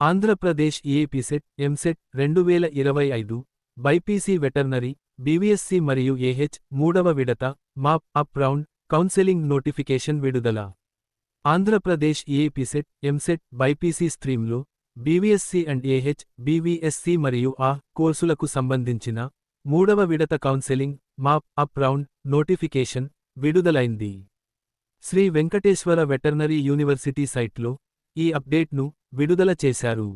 Andhra Pradesh APSET EAMCET రెండు వేల ఇరవై ఐదు బైపీసీ వెటర్నరీ బీవీఎస్సీ మరియు ఏహెచ్ మూడవ విడత mop up round counselling notification విడుదల. Andhra Pradesh AP CET EAMCET BiPC స్ట్రీమ్లో BVSc and AH BVSc మరియు ఆ కోర్సులకు సంబంధించిన మూడవ విడత counselling mop up round notification విడుదలైంది. శ్రీ వెంకటేశ్వర వెటర్నరీ యూనివర్సిటీ సైట్లో ఈ అప్డేట్ను విడుదల చేశారు.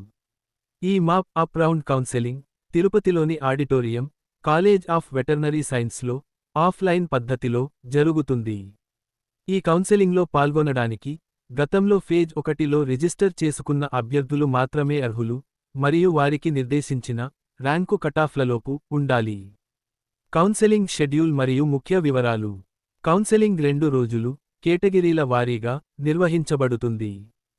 ఈ మాప్ అప్ రౌండ్ కౌన్సెలింగ్ తిరుపతిలోని ఆడిటోరియం కాలేజ్ ఆఫ్ వెటర్నరీ సైన్స్లో ఆఫ్లైన్ పద్ధతిలో జరుగుతుంది. ఈ కౌన్సెలింగ్లో పాల్గొనడానికి గతంలో ఫేజ్ ఒకటిలో రిజిస్టర్ చేసుకున్న అభ్యర్థులు మాత్రమే అర్హులు మరియు వారికి నిర్దేశించిన ర్యాంకు కటాఫ్లలోపు ఉండాలి. కౌన్సెలింగ్ షెడ్యూల్ మరియు ముఖ్య వివరాలు. కౌన్సెలింగ్ రెండు రోజులు కేటగిరీల వారీగా నిర్వహించబడుతుంది.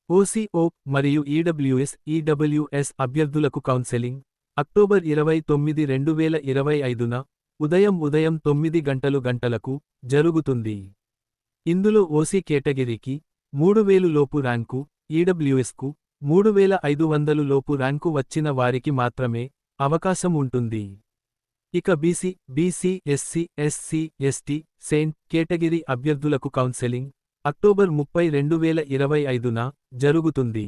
ఓసీఓ మరియు ఈడబ్ల్యూఎస్ ఈడబ్ల్యూఎస్ అభ్యర్థులకు కౌన్సెలింగ్. అక్టోబర్ ఇరవై తొమ్మిది రెండు వేల ఇరవై ఐదున ఉదయం ఉదయం తొమ్మిది గంటలు గంటలకు జరుగుతుంది. ఇందులో ఓసీ కేటగిరీకి మూడు వేలు లోపు ర్యాంకు ఈడబ్ల్యూఎస్కు మూడు వేల ఐదు వందలు లోపు ర్యాంకు వచ్చిన వారికి మాత్రమే అవకాశం ఉంటుంది. ఇక BC BC SC SC ST Saint category అభ్యర్థులకు కౌన్సెలింగ్. అక్టోబర్ ముప్పై రెండు వేల ఇరవై ఐదున జరుగుతుంది.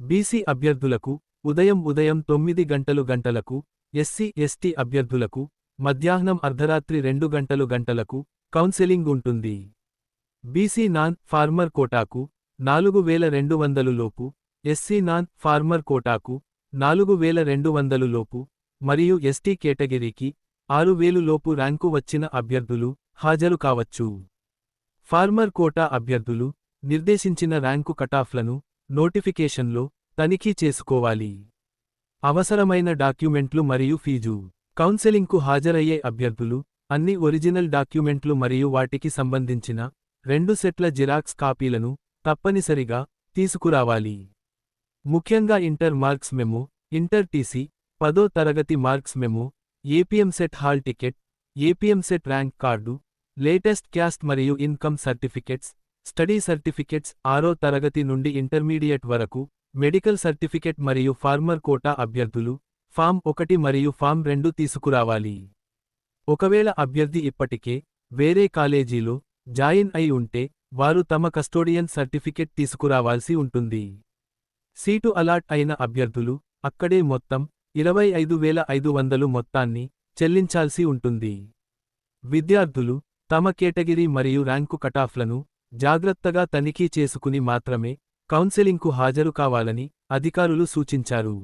బీసీ అభ్యర్థులకు ఉదయం ఉదయం తొమ్మిది గంటలు గంటలకు ఎస్సీ ఎస్టీ అభ్యర్థులకు మధ్యాహ్నం అర్ధరాత్రి రెండు గంటలు గంటలకు కౌన్సెలింగ్ ఉంటుంది. బీసీ నాన్ ఫార్మర్ కోటాకు నాలుగు వేల రెండు వందలు లోపు ఎస్సీ నాన్ ఫార్మర్ కోటాకు నాలుగు వేల రెండు వందలు లోపు మరియు ఎస్టీ కేటగిరీకి ఆరు వేలు లోపు ర్యాంకు వచ్చిన అభ్యర్థులు హాజరు కావచ్చు. ఫార్మర్ కోటా అభ్యర్థులు నిర్దేశించిన ర్యాంకు కటాఫ్లను నోటిఫికేషన్లో తనిఖీ చేసుకోవాలి. అవసరమైన డాక్యుమెంట్లు మరియు ఫీజు. కౌన్సెలింగ్కు హాజరయ్యే అభ్యర్థులు అన్ని ఒరిజినల్ డాక్యుమెంట్లు మరియు వాటికి సంబంధించిన రెండు సెట్ల జిరాక్స్ కాపీలను తప్పనిసరిగా తీసుకురావాలి. ముఖ్యంగా inter marks memo inter TC పదో తరగతి marks memo APM set hall ticket APM set rank card latest caste మరియు ఇన్కమ్ సర్టిఫికెట్స్ స్టడీ సర్టిఫికెట్స్ ఆరో తరగతి నుండి ఇంటర్మీడియట్ వరకు మెడికల్ సర్టిఫికెట్ మరియు ఫార్మర్ కోటా అభ్యర్థులు ఫామ్ ఒకటి మరియు ఫామ్ రెండు తీసుకురావాలి. ఒకవేళ అభ్యర్థి ఇప్పటికే వేరే కాలేజీలో జాయిన్ అయి ఉంటే వారు తమ కస్టోడియన్ సర్టిఫికెట్ తీసుకురావాల్సి ఉంటుంది. సీటు అలాట్ అయిన అభ్యర్థులు అక్కడే మొత్తం ఇరవై ఐదు వేల ఐదు వందలు మొత్తాన్ని చెల్లించాల్సి ఉంటుంది. విద్యార్థులు తమ కేటగిరీ మరియు ర్యాంకు కటాఫ్లను జాగ్రత్తగా తనిఖీ చేసుకుని మాత్రమే కౌన్సెలింగ్కు హాజరు కావాలని అధికారులు సూచించారు.